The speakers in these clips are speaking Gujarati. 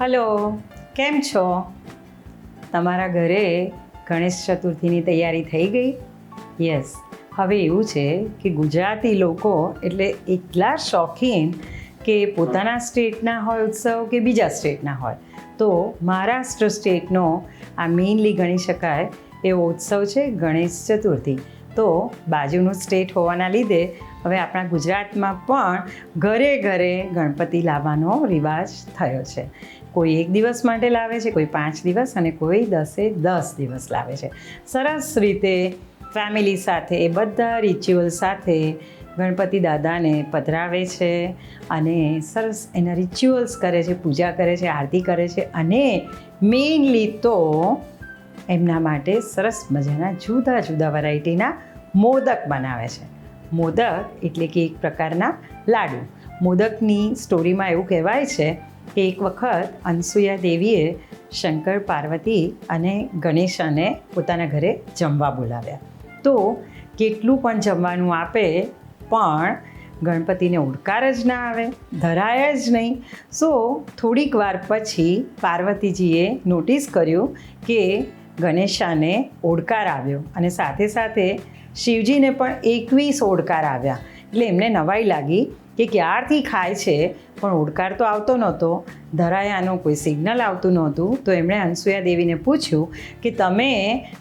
હલો, કેમ છો? તમારા ઘરે ગણેશ ચતુર્થીની તૈયારી થઈ ગઈ? યસ હવે એવું છે કે ગુજરાતી લોકો એટલે એટલા શોખીન કે પોતાના સ્ટેટના હોય ઉત્સવ કે બીજા સ્ટેટના હોય. તો મહારાષ્ટ્ર સ્ટેટનો આ મેઇનલી ગણી શકાય એવો ઉત્સવ છે ગણેશ ચતુર્થી. તો બાજુનું સ્ટેટ હોવાના લીધે હવે આપણા ગુજરાતમાં પણ ઘરે ઘરે ગણપતિ લાવવાનો રિવાજ થયો છે. કોઈ એક દિવસ માટે લાવે છે, કોઈ પાંચ દિવસ અને કોઈ દસે દસ દિવસ લાવે છે. સરસ રીતે ફેમિલી સાથે, એ બધા રિચ્યુઅલ સાથે ગણપતિ દાદાને પધરાવે છે અને સરસ એના રિચ્યુઅલ્સ કરે છે, પૂજા કરે છે, આરતી કરે છે અને મેઇનલી તો એમના માટે સરસ મજાના જુદા જુદા વેરાયટીના મોદક બનાવે છે. મોદક એટલે કે એક પ્રકારના લાડુ. મોદકની સ્ટોરીમાં એવું કહેવાય છે કે એક વખત અનસુયા દેવીએ શંકર, પાર્વતી અને ગણેશાને પોતાના ઘરે જમવા બોલાવ્યા. તો કેટલું પણ જમવાનું આપે, પણ ગણપતિને ઉડકાર જ ના આવે, ધરાય જ નહીં. સો થોડીક વાર પછી પાર્વતીજીએ નોટિસ કર્યું કે ગણેશાને ઓડકાર આવ્યો અને સાથે સાથે શિવજીને પણ એકવીસ ઓડકાર આવ્યા. એટલે એમને નવાઈ લાગી કે ક્યારથી ખાય છે, પણ ઓડકાર તો આવતો નહોતો. ધરાયાનું કોઈ સિગ્નલ આવતું નહોતું. તો એમણે અનસુયા દેવીને પૂછ્યું કે તમે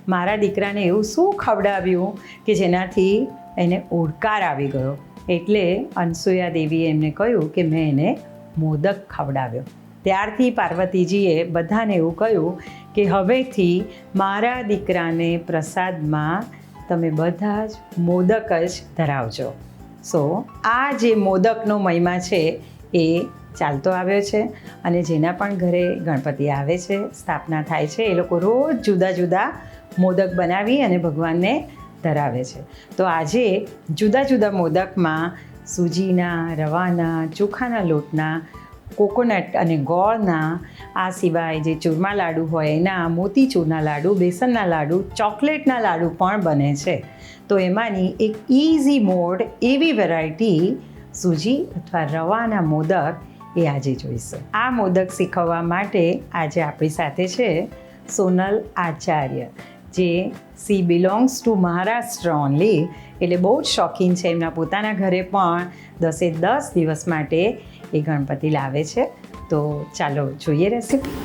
મારા દીકરાને એવું શું ખવડાવ્યું કે જેનાથી એને ઓડકાર આવી ગયો? એટલે અનસુયા દેવીએ એમને કહ્યું કે મેં એને મોદક ખવડાવ્યો. ત્યારથી પાર્વતીજીએ બધાને એવું કહ્યું કે હવેથી મારા દીકરાને પ્રસાદમાં તમે બધા જ મોદક જ ધરાવજો. સો, આ જે મોદકનો મહિમા છે એ ચાલતો આવ્યો છે અને જેના પણ ઘરે ગણપતિ આવે છે, સ્થાપના થાય છે, એ લોકો રોજ જુદા જુદા મોદક બનાવી અને ભગવાનને ધરાવે છે. તો આજે જુદા જુદા મોદકમાં સૂજીના, રવાના, ચોખાના લોટના કોકોનટ અને ગોળના, આ સિવાય જે ચૂરમા લાડુ હોય, એના મોતીચૂરના લાડુ, બેસનના લાડુ, ચોકલેટના લાડુ પણ બને છે. તો એમાંની એક ઇઝી મોડ એવી વેરાયટી સૂજી અથવા રવાના મોદક એ આજે જોઈશું. આ મોદક શીખવવા માટે આજે આપણી સાથે છે સોનલ આચાર્ય, જે she belongs to Maharashtra only. એટલે બહુ જ શોખીન છે એમના પોતાના ઘરે પણ દસે દસ દિવસ માટે એ ગણપતિ લાવે છે. તો ચાલો જોઈએ રેસીપી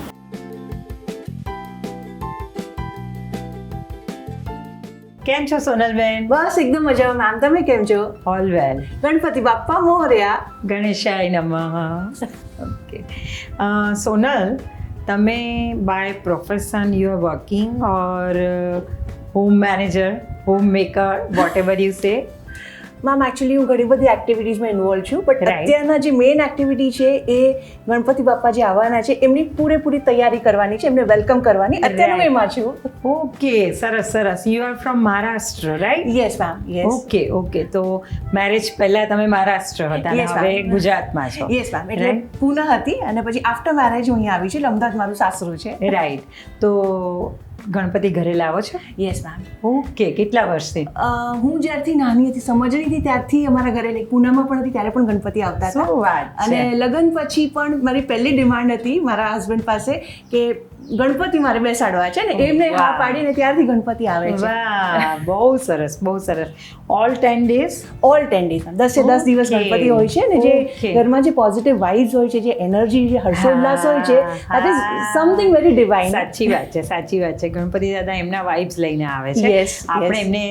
કેમ છો સોનલબેન? બસ એકદમ મજામાં. મેમ તમે કેમ છો? All well Ganpati Bappa Morya. ગણેશાય નમઃ. ઓકે. સોનલ તમે by profession you are working or home manager home maker whatever you say ma'am actually હું ઘણી બધી એક્ટિવિટીઝમાં ઇન્વોલ્વ છું બટ અત્યારના જે મેઇન એક્ટિવિટી છે એ ગણપતિ બાપ્પા જે આવવાના છે એમની પૂરેપૂરી તૈયારી કરવાની છે એમને વેલકમ કરવાની. અત્યારે હું એમાં છું. ઓકે સરસ સરસ. You are from Maharashtra right yes ma'am yes okay okay તો મેરેજ પહેલા તમે મહારાષ્ટ્ર હતા હવે ગુજરાતમાં છો. યસ મેમ એટલે પૂના હતી અને પછી આફ્ટર મેરેજ હું અહીંયા આવી છું એટલે અમદાવાદ મારું સાસરું છે. રાઈટ તો ગણપતિ ઘરે લાવો છો? યસ મેમ ઓકે કેટલા વર્ષથી? હું જ્યારથી નાની હતી સમજણી હતી ત્યારથી અમારા ઘરે like પૂનામાં પણ હતી ત્યારે પણ ગણપતિ આવતા હતા. અને લગ્ન પછી પણ મારી પહેલી ડિમાન્ડ હતી મારા હસબન્ડ પાસે કે ગણપતિ મારે બેસાડવા છે ને એમને હા પાડીને ત્યારથી ગણપતિ આવે છે. વાહ બહુ સરસ બહુ સરસ. All ten days all ten days દસે દસ દિવસ ગણપતિ હોય છે ને જે ઘરમાં જે પોઝિટિવ વાઇબ્સ હોય છે જે એનર્જી જે હર્ષોલ્લાસ હોય છે that is something very divine સાચી વાત છે સાચી વાત છે. ગણપતિ દાદા એમના વાઇબ્સ લઈને આવે છે. આપણે એમને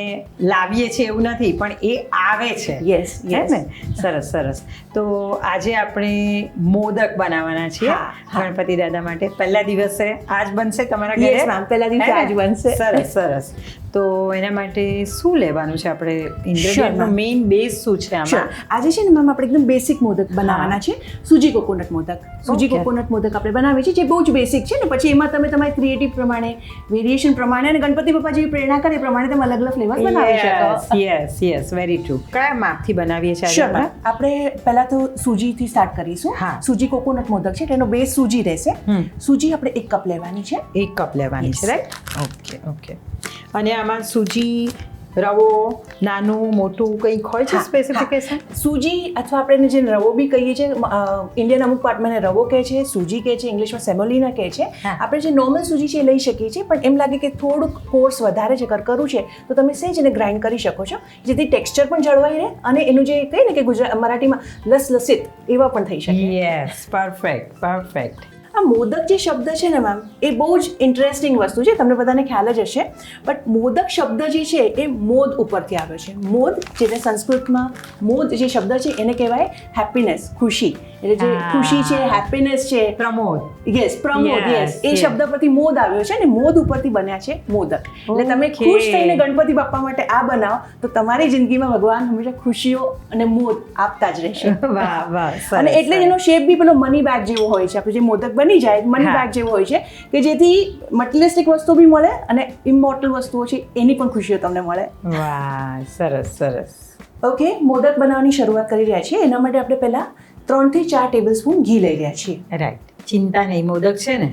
લાવીએ છીએ એવું નથી પણ એ આવે છે. યસ યસ ને? સરસ સરસ. તો આજે આપણે મોદક બનાવવાના છીએ. ગણપતિ દાદા માટે. પહેલા દિવસે આજ બનશે તમારા ઘરે? પહેલા દિવસે આજ બનશે. સરસ સરસ. તો એના માટે શું લેવાનું છે આપણે ઇન્ગ્રેડિયન્ટનો. મેઇન બેઝ શું છે. આમાં? આજે છે ને મેમ આપણે એકદમ બેસિક મોદક બનાવવાના છે. સુજી કોકોનટ મોદક. સુજી કોકોનટ મોદક આપણે બનાવીએ છીએ જે બહુ જ બેસિક છે ને. પછી એમાં તમે તમારી ક્રિએટિવ પ્રમાણે વેરિએશન પ્રમાણે અને ગણપતિ બાપા જેવી પ્રેરણા કરે પ્રમાણે તમે અલગ અલગ ફ્લેવર બનાવી શકો. યસ યસ વેરી ટ્રુ કયા માપથી બનાવીએ છીએ આપણે? આપણે પહેલા તો સૂજીથી સ્ટાર્ટ કરીશું. સૂજી કોકોનટ મોદક છે તેનો બેઝ સૂજી રહેશે. સૂજી આપણે એક કપ લેવાની છે. એક કપ લેવાની છે. રાઈટ ઓકે ઓકે અને આમાં સૂજી રવો નાનું મોટું કંઈક હોય છે સ્પેસિફિકેશન સૂજી અથવા આપણે જે રવો બી કહીએ છીએ ઇન્ડિયન અમુક પાર્ટમાં એને રવો કહે છે સૂજી કહે છે ઇંગ્લિશમાં સેમોલીના કહે છે. આપણે જે નોર્મલ સૂજી છે એ લઈ શકીએ છીએ પણ એમ લાગે કે થોડુંક કોર્સ વધારે છે કરકરું છે તો તમે સહેજ એને ગ્રાઇન્ડ કરી શકો છો. જેથી ટેક્સચર પણ જળવાઈ રહે અને એનું જે કહીએ ને કે ગુજરાત મરાઠીમાં લસલસિત એવા પણ થઈ શકે. યસ પરફેક્ટ પરફેક્ટ આ મોદક જે શબ્દ છે ને મેમ એ બહુ જ ઇન્ટરેસ્ટિંગ વસ્તુ છે. તમને બધાને ખ્યાલ જ હશે. બટ મોદક શબ્દ જે છે એ મોદ ઉપરથી આવ્યો છે. મોદ જેને સંસ્કૃતમાં મોદ જે શબ્દ છે એને કહેવાય હેપીનેસ ખુશી. એટલે જે ખુશી છે હેપીનેસ છે પ્રમોદ. યસ પ્રમોદ યસ એ શબ્દ પરથી મોદ આવ્યો છે અને મોદ ઉપરથી બન્યા છે મોદક. એટલે તમે. ખુશ થઈને ગણપતિ બાપ્પા માટે આ બનાવો તો તમારી જિંદગીમાં ભગવાન હંમેશા ખુશીઓ અને મોદ આપતા જ રહેશે. અને એટલે એનો શેપ બી પેલો મની બેગ જેવો હોય છે. આપણે જે મોદક બની જાય મની. બેગ જેવો હોય છે કે જેથી મટીરિયલિસ્ટિક વસ્તુ બી મળે અને ઇમ્મોર્ટલ વસ્તુઓ છે એની પણ ખુશીઓ તમને મળે. વાહ સરસ સરસ. ઓકે મોદક બનાવવાની શરૂઆત કરી રહ્યા છીએ. એના માટે આપણે પહેલા ત્રણથી ચાર ટેબલ સ્પૂન ઘી લઈ રહ્યા છીએ. રાઈટ ચિંતા નહીં મોદક છે ને.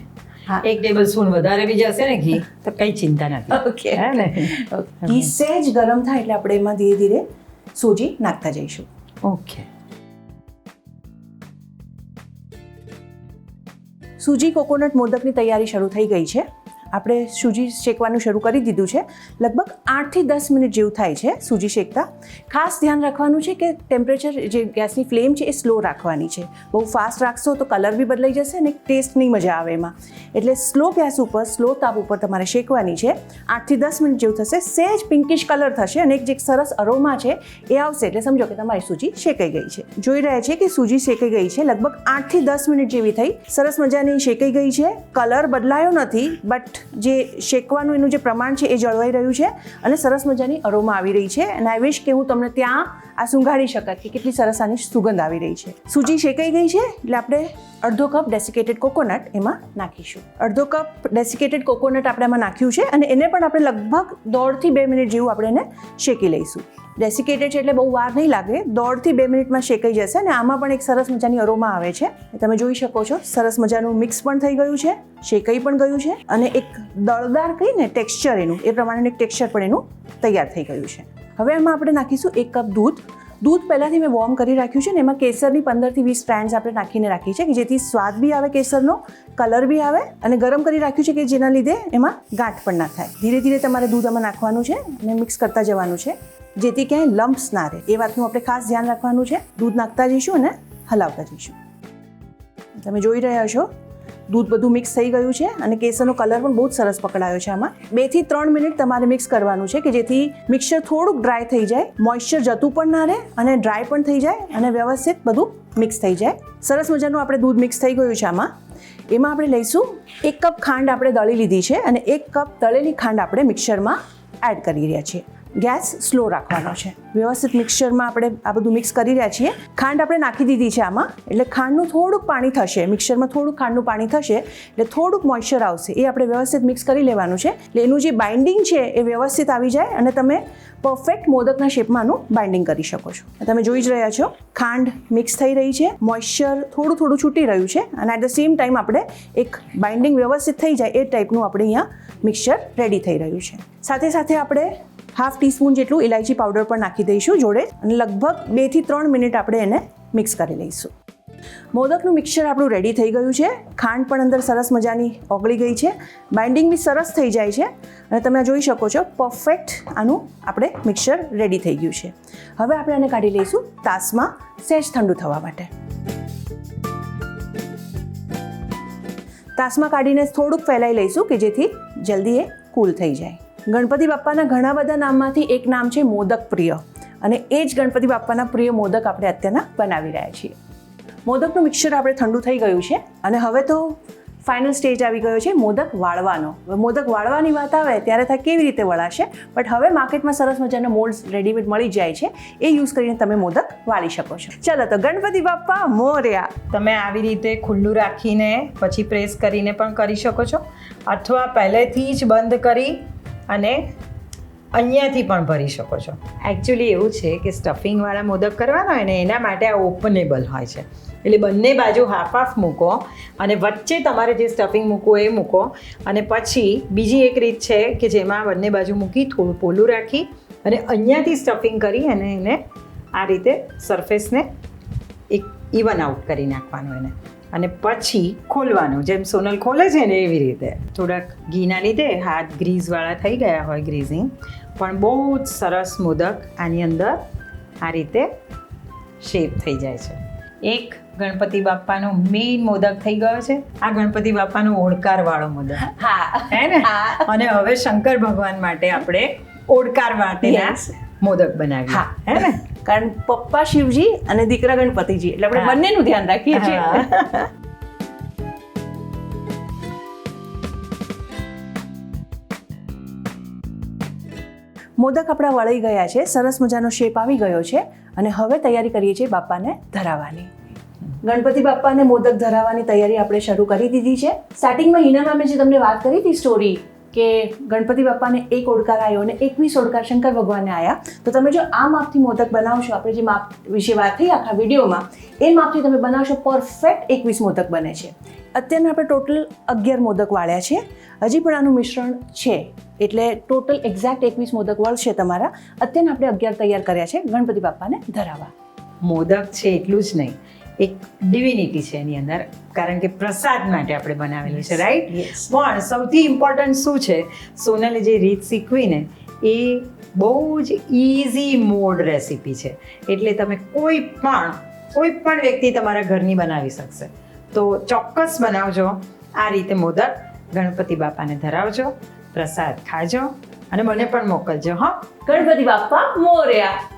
એક ટેબલ સ્પૂન વધારે બી જશે ને ઘી તો કઈ ચિંતા નથી. ઓકે હે ને? ઘી સહેજ ગરમ થાય એટલે આપણે એમાં ધીરે ધીરે સૂજી નાખતા જઈશું. ઓકે સૂજી કોકોનટ મોદકની તૈયારી શરૂ થઈ ગઈ છે. આપણે સૂજી શેકવાનું શરૂ કરી દીધું છે. લગભગ આઠથી દસ મિનિટ જેવું થાય છે સૂજી શેકતા. ખાસ ધ્યાન રાખવાનું છે કે ટેમ્પરેચર જે ગેસની ફ્લેમ છે એ સ્લો રાખવાની છે. બહુ ફાસ્ટ રાખશો તો કલર બી બદલાઈ જશે અને ટેસ્ટ નહીં મજા આવે એમાં. એટલે સ્લો ગેસ ઉપર સ્લો તાપ ઉપર તમારે શેકવાની છે. આઠથી દસ મિનિટ જેવું થશે. સહેજ પિંકિશ કલર થશે અને એક જે સરસ અરોમા છે એ આવશે. એટલે સમજો કે તમારી સૂજી શેકાઈ ગઈ છે. જોઈ રહ્યા છે કે સૂજી શેકાઈ ગઈ છે. લગભગ આઠથી દસ મિનિટ જેવી થઈ. સરસ મજાની શેકાઈ ગઈ છે. કલર બદલાયો નથી બટ જે શેકવાનું એનું જે પ્રમાણ છે એ જળવાઈ રહ્યું છે અને સરસ મજાની અરોમા આવી રહી છે. અને આઈ વિશ કે હું તમને ત્યાં આ સુંઘાડી શકત કે કેટલી સરસ આની સુગંધ આવી રહી છે. સૂજી શેકાઈ ગઈ છે એટલે આપણે અડધો કપ ડેસિકેટેડ કોકોનટ એમાં નાખીશું. અડધો કપ ડેસિકેટેડ કોકોનટ આપણે એમાં નાખ્યું છે અને એને પણ આપણે લગભગ દોઢથી બે મિનિટ જેવું આપણે એને શેકી લઈશું. ડેસિકેટેડ છે એટલે બહુ વાર નહીં લાગે. દોઢથી બે મિનિટમાં શેકાઈ જશે અને આમાં પણ એક સરસ મજાની અરોમા આવે છે. તમે જોઈ શકો છો. સરસ મજાનું મિક્સ પણ થઈ ગયું છે. શેકાઈ પણ ગયું છે અને એક દળદાર કહીને ટેક્સચર એનું, એ પ્રમાણેનું એક ટેક્સચર પણ એનું તૈયાર થઈ ગયું છે. હવે એમાં આપણે નાખીશું એક કપ દૂધ. દૂધ પહેલાંથી મેં વોર્મ કરી રાખ્યું છે ને એમાં કેસરની પંદરથી વીસ સ્ટ્રેન્ડ્સ આપણે નાખીને રાખી છે કે જેથી સ્વાદ બી આવે કેસરનો કલર બી આવે અને ગરમ કરી રાખ્યું છે કે જેના લીધે એમાં ગાંઠ પણ ના થાય. ધીરે ધીરે તમારે દૂધ આમાં નાખવાનું છે અને મિક્સ કરતા જવાનું છે. જેથી ક્યાંય લમ્પ્સ ના રહે. એ વાતનું આપણે ખાસ ધ્યાન રાખવાનું છે. દૂધ નાખતા જઈશું અને હલાવતા જઈશું. તમે જોઈ રહ્યા છો, દૂધ બધું મિક્સ થઈ ગયું છે અને કેસરનો કલર પણ બહુ જ સરસ પકડાયો છે આમાં. બેથી ત્રણ મિનિટ તમારે મિક્સ કરવાનું છે કે જેથી મિક્સર થોડુંક ડ્રાય થઈ જાય મોઇશ્ચર જતું પણ ના રહે અને ડ્રાય પણ થઈ જાય અને વ્યવસ્થિત બધું મિક્સ થઈ જાય. સરસ મજાનું આપણે દૂધ મિક્સ થઈ ગયું છે આમાં. એમાં આપણે લઈશું એક કપ ખાંડ આપણે દળી લીધી છે અને એક કપ દળેલી ખાંડ આપણે મિક્સરમાં એડ કરી રહ્યા છીએ. ગેસ સ્લો રાખવાનો છે. વ્યવસ્થિત મિક્સચરમાં આપણે આ બધું મિક્સ કરી રહ્યા છીએ. ખાંડ આપણે નાખી દીધી છે આમાં. એટલે ખાંડનું થોડુંક પાણી થશે. મિક્સરમાં થોડુંક ખાંડનું પાણી થશે. એટલે થોડુંક મોઇશ્ચર આવશે. એ આપણે વ્યવસ્થિત મિક્સ કરી લેવાનું છે. એટલે એનું જે બાઇન્ડિંગ છે એ વ્યવસ્થિત આવી જાય અને તમે પરફેક્ટ મોદકના શેપમાં આનું બાઇન્ડિંગ કરી શકો છો. તમે જોઈ જ રહ્યા છો, ખાંડ મિક્સ થઈ રહી છે. મોઇશ્ચર થોડું થોડું છૂટી રહ્યું છે. અને એટ ધ સેમ ટાઈમ આપણે એક બાઇન્ડિંગ વ્યવસ્થિત થઈ જાય એ ટાઈપનું આપણે અહીંયા મિક્સચર રેડી થઈ રહ્યું છે. સાથે સાથે આપણે હાફ ટીસ્પૂન જેટલું ઇલાયચી પાવડર પણ નાખી દઈશું જોડે અને લગભગ બેથી ત્રણ મિનિટ આપણે એને મિક્સ કરી લઈશું. મોદકનું મિક્સચર આપણું રેડી થઈ ગયું છે. ખાંડ પણ અંદર સરસ મજાની ઓગળી ગઈ છે. બાઇન્ડિંગ બી સરસ થઈ જાય છે. અને તમે જોઈ શકો છો પરફેક્ટ આનું આપણે મિક્સચર રેડી થઈ ગયું છે. હવે આપણે આને કાઢી લઈશું તાસમાં સહેજ ઠંડુ થવા માટે. તાસમાં કાઢીને થોડુંક ફેલાઈ લઈશું કે જેથી જલ્દી એ કૂલ થઈ જાય. ગણપતિ બાપ્પાના ઘણા બધા નામમાંથી એક નામ છે મોદક પ્રિય અને એ જ ગણપતિ બાપ્પાના પ્રિય મોદક આપણે અત્યારના બનાવી રહ્યા છીએ. મોદકનું મિક્સચર આપણે ઠંડુ થઈ ગયું છે અને હવે તો ફાઇનલ સ્ટેજ આવી ગયો છે મોદક વાળવાનો. મોદક વાળવાની વાત આવે ત્યારે થાય કેવી રીતે વળાશે? બટ હવે માર્કેટમાં સરસ મજાના મોલ્ડ રેડીમેડ મળી જાય છે. એ યુઝ કરીને તમે મોદક વાળી શકો છો. ચલો તો ગણપતિ બાપ્પા મોર્યા. તમે આવી રીતે ખુલ્લું રાખીને પછી પ્રેસ કરીને પણ કરી શકો છો. અથવા પહેલેથી જ બંધ કરી અને અહીંયાથી પણ ભરી શકો છો. એકચ્યુઅલી એવું છે કે સ્ટફિંગવાળા મોદક કરવાના હોય ને, એના માટે આ ઓપનેબલ હોય છે. એટલે બંને બાજુ હાફ હાફ મૂકો અને વચ્ચે તમારે જે સ્ટફિંગ મૂકવું એ મૂકો. અને પછી બીજી એક રીત છે કે જેમાં બંને બાજુ મૂકી થોડું પોલું રાખી અને અહીંયાથી સ્ટફિંગ કરી અને એને આ રીતે સરફેસને એક ઇવન આઉટ કરી નાખવાનું એને. અને પછી ખોલવાનું. જેમ સોનલ ખોલે છે ને એવી રીતે. થોડાક ઘીના લીધે હાથ ગ્રીઝવાળા થઈ ગયા હોય ગ્રીઝિંગ. પણ બહુ જ સરસ મોદક આની અંદર આ રીતે શેપ થઈ જાય છે. એક ગણપતિ બાપાનો મેઇન મોદક થઈ ગયો છે. આ ગણપતિ બાપાનો ઓળકારવાળો મોદક. હા. હે ને? હા. અને હવે શંકર ભગવાન માટે આપણે ઓડકાર માટેના મોદક બનાવીએ. હા. હે ને? કારણ પપ્પા શિવજી અને દીકરા ગણપતિજી. એટલે આપણે બંનેનું ધ્યાન રાખીએ છીએ. મોદક આપણા વળાઈ ગયા છે સરસ મજાનો શેપ આવી ગયો છે અને હવે તૈયારી કરીએ છીએ બાપાને ધરાવવાની. ગણપતિ બાપાને મોદક ધરાવવાની તૈયારી આપણે શરૂ કરી દીધી છે. સ્ટાર્ટિંગમાં હિના મેમે જે તમને વાત કરી હતી સ્ટોરી કે ગણપતિ બાપાને એક ઓડકાર આવ્યો અને એકવીસ ઓડકાર શંકર ભગવાનને આવ્યા તો તમે જો આ માપથી મોદક બનાવશો, આપણે જે માપ વિશે વાત થઈ આખા વિડીયોમાં, એ માપથી તમે બનાવશો પરફેક્ટ એકવીસ મોદક બને છે. અત્યારના આપણે ટોટલ અગિયાર મોદક વાળ્યા છે. હજી પણ આનું મિશ્રણ છે, એટલે ટોટલ એક્ઝેક્ટ એકવીસ મોદક વળશે તમારા. અત્યારના આપણે અગિયાર તૈયાર કર્યા છે ગણપતિ બાપાને ધરાવવા. મોદક છે એટલું જ નહીં. એક ડિવિનિટી છે એની અંદર કારણ કે પ્રસાદ માટે આપણે બનાવેલું છે રાઈટ પણ સૌથી ઇમ્પોર્ટન્ટ શું છે? સોનલે જે રીત શીખવીને એ બહુ જ ઇઝી મોડ રેસીપી છે. એટલે તમે કોઈ પણ કોઈ પણ વ્યક્તિ તમારા ઘરની બનાવી શકશે. તો ચોક્કસ બનાવજો. આ રીતે મોદક ગણપતિ બાપાને ધરાવજો પ્રસાદ ખાજો અને મને પણ મોકલજો હા? ગણપતિ બાપા મોર્યા.